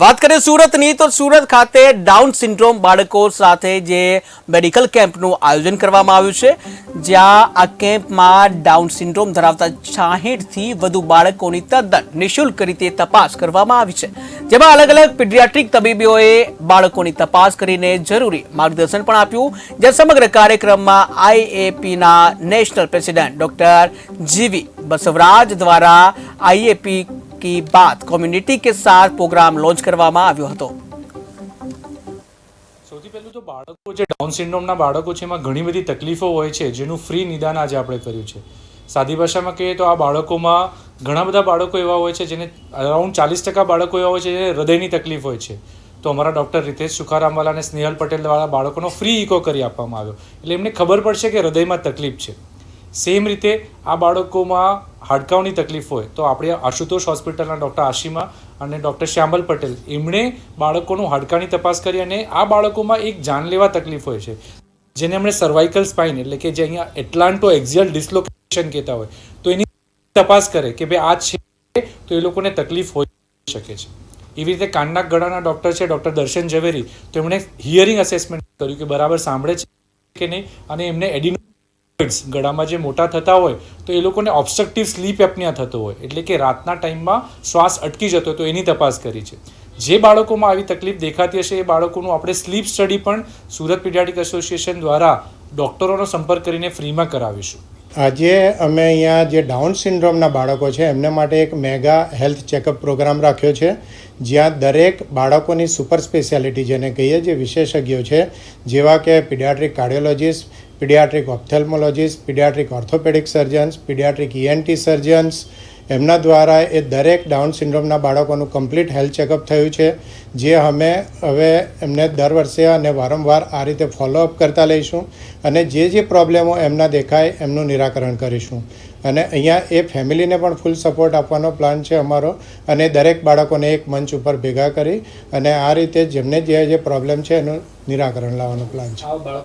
વાત કરીએ સુરતની, તો સુરત ખાતે ડાઉન સિન્ડ્રોમ બાળકો સાથે જે મેડિકલ કેમ્પનું આયોજન કરવામાં આવ્યું છે, જ્યાં આ કેમ્પમાં ડાઉન સિન્ડ્રોમ ધરાવતા છાહીઠથી વધુ બાળકોની તદ્દન નિઃશુલ્ક રીતે તપાસ કરવામાં આવી છે. જેમાં અલગ અલગ પીડિયાટ્રિક તબીબીઓએ બાળકોની તપાસ કરીને જરૂરી માર્ગદર્શન પણ આપ્યું. જે સમગ્ર કાર્યક્રમમાં આઈએપીના નેશનલ પ્રેસિડેન્ટ ડોક્ટર જીવી બસવરાજ દ્વારા આઈએપી કી બાત કોમ્યુનિટી કે સાથ પ્રોગ્રામ લોન્ચ કરવામાં આવ્યો હતો. સૌથી પહેલું તો બાળકો જે ડાઉન સિન્ડ્રોમના બાળકો છે, એમાં ઘણી બધી તકલીફો હોય છે, જેનું ફ્રી નિદાન આજે આપણે કર્યું છે. સાદી ભાષામાં કહીએ તો આ બાળકોમાં ઘણા બધા બાળકો એવા હોય છે, જેને અરાઉન્ડ ચાલીસ ટકા બાળકો એવા હોય છે, જેને હૃદયની તકલીફ હોય છે. તો અમારા ડૉક્ટર રિતેશ સુખારામવાલા અને સ્નેહલ પટેલ પટેલવાળા બાળકોનો ફ્રી ઇકો કરી આપવામાં આવ્યો. એટલે એમને ખબર પડશે કે હૃદયમાં તકલીફ છે. સેમ રીતે આ બાળકોમાં હાડકાંની તકલીફ હોય તો આપણે આશુતોષ હોસ્પિટલના ડૉક્ટર આશીમા અને ડૉક્ટર શ્યામલ પટેલ એમણે બાળકોનું હાડકાંની તપાસ કરી અને આ બાળકોમાં એક જાનલેવા તકલીફ હોય છે, જેને એમણે સર્વાઇકલ સ્પાઇન એટલે કે જે અહીંયા એટલાન્ટો એક્ઝિયલ ડિસ્લોકેશન કહેતા હોય, તો એની તપાસ કરે કે ભાઈ આ છે તો એ લોકોને તકલીફ હોઈ શકે છે. એવી રીતે કાનના ગળાના ડૉક્ટર છે, ડૉક્ટર દર્શન ઝવેરી તો એમણે હિયરિંગ અસેસમેન્ટ કર્યું કે બરાબર સાંભળે છે કે નહીં અને એમને એડિનો ગળામાં જે મોટા થતા હોય, તો એ લોકોને ઓબ્સ્ટ્રક્ટિવ સ્લીપ એપનિયા થતો હોય. એટલે કે રાતના ટાઈમમાં શ્વાસ અટકી જતો તો એની તપાસ કરી છે. જે બાળકોમાં આવી તકલીફ દેખાતી હશે, એ બાળકોનું આપણે સ્લીપ સ્ટડી પણ સુરત પીડિયાટિક એસોસિએશન દ્વારા ડૉક્ટરોનો સંપર્ક કરીને ફ્રીમાં કરાવીશું. આજે અમે અહીંયા જે ડાઉન સિન્ડ્રોમના બાળકો છે, એમને માટે એક મેગા હેલ્થ ચેકઅપ પ્રોગ્રામ રાખ્યો છે, જ્યાં દરેક બાળકોની સુપર સ્પેશિયાલિટી જેને કહીએ, જે વિશેષજ્ઞો છે, જેવા કે pediatric cardiologist pediatric ophthalmologist, pediatric orthopedic surgeons, pediatric ENT surgeons. એમના દ્વારા એ દરેક ડાઉન સિન્ડ્રોમના બાળકોનું કમ્પ્લીટ હેલ્થ ચેકઅપ થયું છે, જે અમે હવે એમને દર વર્ષે અને વારંવાર આ રીતે ફોલોઅપ કરતા લઈશું અને જે જે પ્રોબ્લેમો એમના દેખાય એમનું નિરાકરણ કરીશું. અને અહીંયા એ ફેમિલીને પણ ફૂલ સપોર્ટ આપવાનો પ્લાન છે અમારો અને દરેક બાળકોને એક મંચ ઉપર ભેગા કરી અને આ રીતે જેમને જે જે પ્રોબ્લેમ છે એનું નિરાકરણ લાવવાનો પ્લાન છે.